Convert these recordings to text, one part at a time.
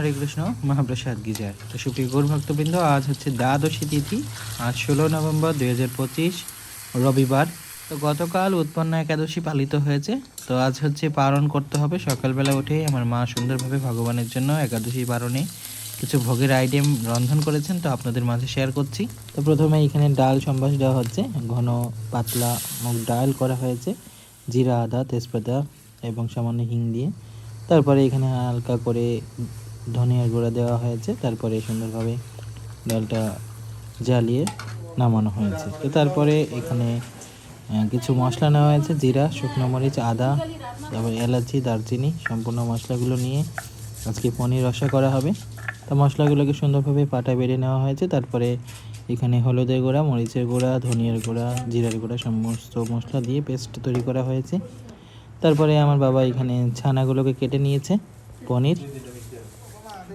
হরে কৃষ্ণ, মহাপ্রসাদ গিজার। তো সুপ্রিয় গৌর ভক্তবৃন্দ, আজ হচ্ছে দ্বাদশী তিথি, আজ ষোলো নভেম্বর দুই হাজার পঁচিশ রবিবার। তো গতকাল উৎপন্ন একাদশী পালিত হয়েছে। তো আজ হচ্ছে পালন করতে হবে। সকালবেলা উঠে আমার মা সুন্দরভাবে ভগবানের জন্য একাদশী পালনে কিছু ভোগের আইটেম রন্ধন করেছেন, তো আপনাদের মাঝে শেয়ার করছি। তো প্রথমে এখানে ডাল সম্বাস দেওয়া হচ্ছে। ঘন, পাতলা মুগ ডাল করা হয়েছে। জিরা, আদা, তেজপাতা এবং সামান্য হিং দিয়ে। তারপরে এখানে হালকা করে ধনিয়ার গুঁড়া দেওয়া হয়েছে, তারপরে সুন্দরভাবে ডালটা জ্বালিয়ে নামানো হয়েছে। তো তারপরে এখানে কিছু মশলা নেওয়া হয়েছে, জিরা, শুকনো মরিচ, আদা, তারপরে এলাচি, দারচিনি, সম্পূর্ণ মশলাগুলো নিয়ে আজকে পনির রসা করা হবে। তো মশলাগুলোকে সুন্দরভাবে পাটা বেড়ে নেওয়া হয়েছে, তারপরে এখানে হলুদের গুঁড়া, মরিচের গুঁড়া, ধনিয়ার গুঁড়া, জিরার গুঁড়া সমস্ত মশলা দিয়ে পেস্ট তৈরি করা হয়েছে। তারপরে আমার বাবা এখানে ছানাগুলোকে কেটে নিয়েছে, পনির।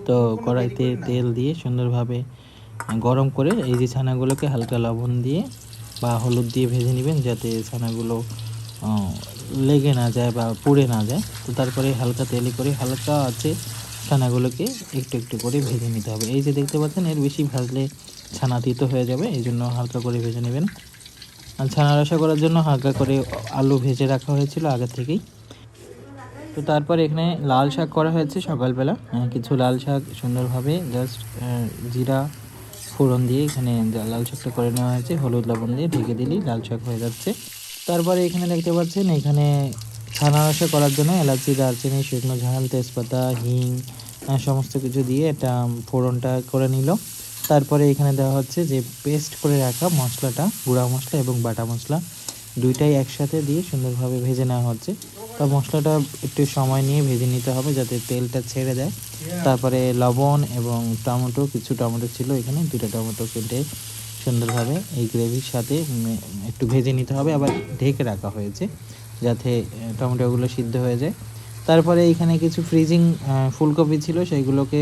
তো কড়াইতে তেল দিয়ে সুন্দরভাবে গরম করে এই যে ছানাগুলোকে হালকা লবণ দিয়ে বা হলুদ দিয়ে ভেজে নেবেন যাতে ছানাগুলো লেগে না যায় বা পুড়ে না যায়। তো তারপরে হালকা তেলে করে হালকা আছে ছানাগুলোকে একটু একটু করে ভেজে নিতে হবে। এই যে দেখতে পাচ্ছেন, এর বেশি ভাজলে ছানা তিতো হয়ে যাবে, এই জন্য হালকা করে ভেজে নেবেন। আর ছানা রসা করার জন্য হালকা করে আলু ভেজে রাখা হয়েছিল আগে থেকেই। তো তারপর এখানে লাল শাক করা হয়েছে সকালবেলা। কিছু লাল শাক সুন্দরভাবে জাস্ট জিরা, ফোড়ন দিয়ে এখানে লাল শাকটা করে নেওয়া হয়েছে। হলুদ লবণ দিয়ে ঢেকে দিলেই লাল শাক হয়ে যাচ্ছে। তারপরে এখানে দেখতে পাচ্ছেন, এখানে ছানা রসা করার জন্য এলাচি, দারচিনি, শুকনো ঝাল, তেজপাতা, হিং সমস্ত কিছু দিয়ে এটা ফোড়নটা করে নিল। তারপরে এখানে দেওয়া হচ্ছে যে পেস্ট করে রাখা মশলাটা, গুঁড়া মশলা এবং বাটা মশলা, দুইটাই একসাথে দিয়ে সুন্দরভাবে ভেজে নেওয়া হচ্ছে। তো মশলাটা একটু সময় নিয়ে ভেজে নিতে হবে যাতে তেলটা ছেড়ে দেয়। তারপরে লবণ এবং টমেটো কিছু টমেটো ছিল এখানে দুটো টমেটো কেটে সুন্দরভাবে এই গ্রেভির সাথে একটু ভেজে নিতে হবে আবার ঢেকে রাখা হয়েছে যাতে টমেটোগুলো সিদ্ধ হয়ে যায়। তারপরে এখানে কিছু ফ্রিজিং ফুলকপি ছিল সেইগুলোকে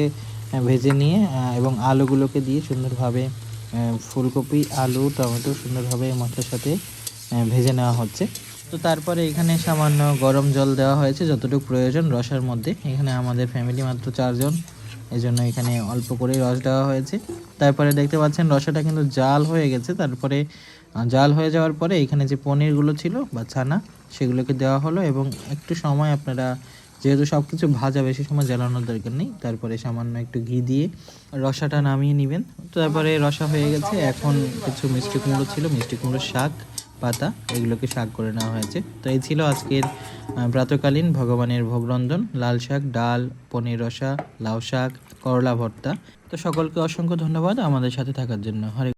ভেজে নিয়ে এবং আলুগুলোকে দিয়ে সুন্দরভাবে ফুলকপি আলু টমেটো সুন্দরভাবে মশলার সাথে ভেজে নেওয়া হচ্ছে। তো তারপরে এখানে সামান্য গরম জল দেওয়া হয়েছে, যতটুকু প্রয়োজন রসের মধ্যে। এখানে আমাদের ফ্যামিলি মাত্র চারজন এই জন্য এখানে অল্প করে রস দেওয়া হয়েছে। তারপরে দেখতে পাচ্ছেন রসাটা কিন্তু জাল হয়ে গেছে। তারপরে জাল হয়ে যাওয়ার পরে এখানে যে পনিরগুলো ছিল বা ছানা, সেগুলোকে দেওয়া হলো এবং একটু সময় আপনারা, যেহেতু সব কিছু ভাজা, বেশি সময় জ্বালানোর দরকার নেই, তারপরে সামান্য একটু ঘি দিয়ে রসাটা নামিয়ে নেবেন। তারপরে রসা হয়ে গেছে, এখন কিছু মিষ্টি কুমড়ো ছিল, মিষ্টি কুমড়োর শাক। পাতা, এগুলোকে শাক করে নেওয়া হয়েছে। তো এই ছিল আজকের প্রাতকালীন ভগবানের ভোগরন্ধন, লাল শাক, ডাল, পনির রসা, লাউ শাক, করলা ভর্তা। তো সকলকে অসংখ্য ধন্যবাদ আমাদের সাথে থাকার জন্য। হরে